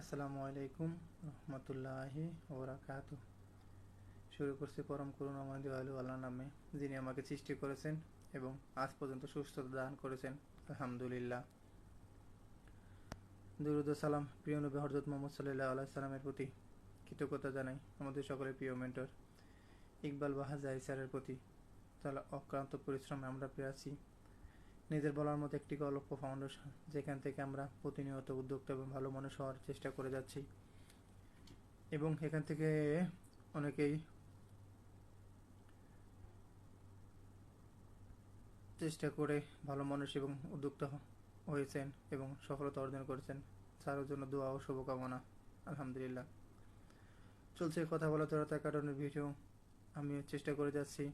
আসসালামু আলাইকুম রহমতুল্লাহি ওবরাকাত। শুরু করছি পরম করুন করুণাময় দয়ালু আল্লাহ নামে, যিনি আমাকে সৃষ্টি করেছেন এবং আজ পর্যন্ত সুস্থতা দান করেছেন। আলহামদুলিল্লাহ। দুরুদ সালাম প্রিয় নবী হরজত মোহাম্মদ সাল্লাহ আল্লাহ সাল্লামের প্রতি কৃতজ্ঞতা জানাই আমাদের সকলের প্রিয় মেন্টর ইকবাল বাহাজাই স্যারের প্রতি। তাহলে অক্লান্ত পরিশ্রমে আমরা পেয়েছি নিজের বলার মতো একটি গল্প ফাউন্ডেশন যেখান থেকে আমরা প্রতিনিয়ত উদ্যোক্তা এবং ভালো মানুষ হওয়ার চেষ্টা করে যাচ্ছি। এবং এখান থেকে অনেকেই চেষ্টা করে ভালো মানুষ এবং উদ্যোক্তা হয়েছেন এবং সফলতা অর্জন করেছেন। তার জন্য দোয়া ও শুভকামনা। আলহামদুলিল্লাহ। চলছে কথা বলা তার কারণে ভিডিও আমি চেষ্টা করে যাচ্ছি।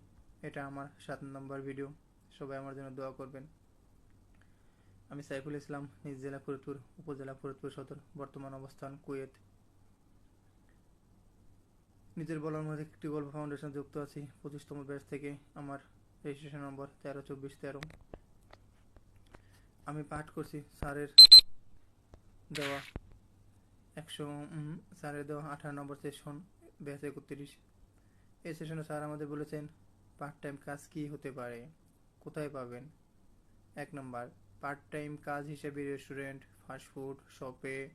এটা আমার সাত নম্বর ভিডিও সবাই আমার জন্য দোয়া করবেন। আমি সাইফুল ইসলাম, নিজ জেলা ফরিদপুর, উপজেলা ফরিদপুর সদর, বর্তমান অবস্থান কুয়েত। নিজের বলার মধ্যে একটি গল্প ফাউন্ডেশন যুক্ত আছি। পঁচিশতম ব্যাচ থেকে আমার রেজিস্ট্রেশন নম্বর তেরো, চব্বিশ, তেরো। আমি পাঠ করছি স্যারের দেওয়া একশো স্যারের দেওয়া আঠারো নম্বর সেশন ব্যাচ একত্রিশ। এই সেশনে স্যার আমাদের বলেছেন পার্ট টাইম কাজ কি হতে পারে? কোথায় পাবেন? এক নম্বর। পার্ট টাইম কাজ হিসেবে রেস্টুরেন্ট ফাস্টফুড শপে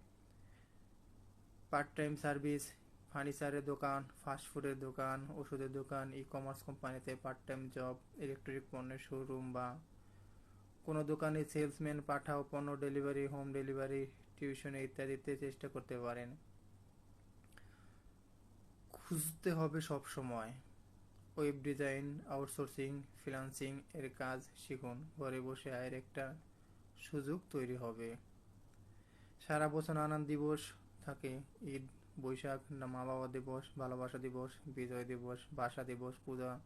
পার্ট টাইম সার্ভিস, ফার্নিচারের দোকান ফাস্টফুডের দোকান, ওষুধের দোকান ই কমার্স কোম্পানিতে পার্ট টাইম জব ইলেকট্রিক পণ্যের শোরুম বা কোনো দোকানে সেলসম্যান পাঠাও, পণ্য ডেলিভারি, হোম ডেলিভারি, টিউশনে ইত্যাদিতে চেষ্টা করতে পারেন। খুঁজতে হবে সব সময়। ওয়েব ডিজাইন, আউটসোর্সিং, ফ্রিল্যান্সিং এর কাজ শিখুন। ঘরে বসে আয়ের একটা সুযোগ তৈরি হবে। সারা বছর নানান দিবস থাকে। ঈদ, বৈশাখ মা বাবা দিবস, ভালোবাসা দিবস, বিজয় দিবস ভাষা দিবস, পূজা।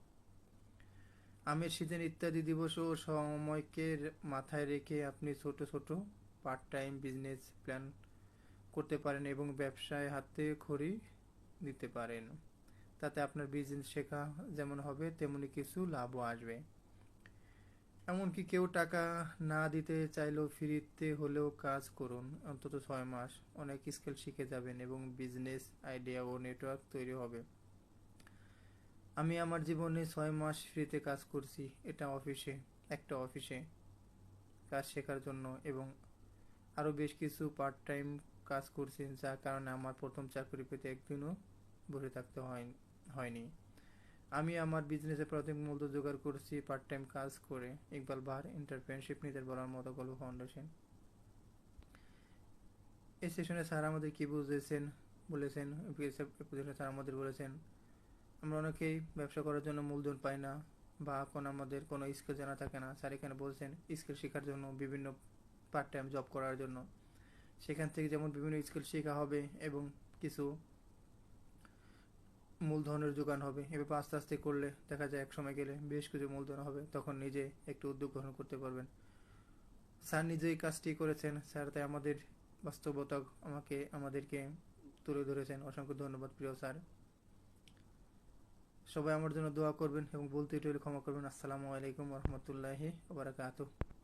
আমের সিজন ইত্যাদি দিবস ও সময়কে মাথায় রেখে আপনি ছোট ছোট পার্ট টাইম বিজনেস প্ল্যান করতে পারেন এবং ব্যবসায় হাতে খড়ি দিতে পারেন। তাতে আপনার বিজনেস শেখা যেমন হবে, তেমনি কিছু লাভও আসবে। এমনকি কেউ টাকা না দিতে চাইলেও ফ্রিতে হলেও কাজ করুন। অন্তত ছয় মাস। অনেক স্কিল শিখে যাবেন এবং বিজনেস আইডিয়া ও নেটওয়ার্ক তৈরি হবে। আমি আমার জীবনে ছয় মাস ফ্রিতে কাজ করছি। এটা অফিসে, একটা অফিসে কাজ শেখার জন্য এবং আরও বেশ কিছু পার্ট টাইম কাজ করছি, যার কারণে আমার প্রথম চাকরি পেতে একদিনও বসে থাকতে হয়, হয়নি। আমি আমার বিজনেসে প্রাথমিক মূল্য জোগাড় করছি পার্ট টাইম কাজ করে। ইকবাল বাহার এন্টারপ্রেনশিপ নিজের বলার মতো গল্প ফাউন্ডেশন এই সেশনে স্যার আমাদের কী বুঝেছেন, বলেছেন স্যার আমাদের বলেছেন, আমরা অনেকেই ব্যবসা করার জন্য মূলধন পাই না বা কোনো আমাদের কোনো স্কিল জানা থাকে না। স্যার এখানে বলছেন স্কিল শেখার জন্য, বিভিন্ন পার্ট টাইম জব করার জন্য। সেখান থেকে যেমন বিভিন্ন স্কিল শেখা হবে এবং কিছু মূলধনের যোগান হবে। এভাবে আস্তে আস্তে করলে দেখা যায় এক সময় গেলে বেশ কিছু মূলধন হবে, তখন নিজে একটু উদ্যোগ গ্রহণ করতে পারবেন। স্যার নিজেই কাজটি করেছেন। স্যার, তাই আমাদের বাস্তবতা আমাকে, আমাদেরকে তুলে ধরেছেন। অসংখ্য ধন্যবাদ প্রিয় স্যার। সবাই আমার জন্য দোয়া করবেন এবং বলতে হলে ক্ষমা করবেন। আসসালামু আলাইকুম রহমতুল্লাহি বারাকাতুহ।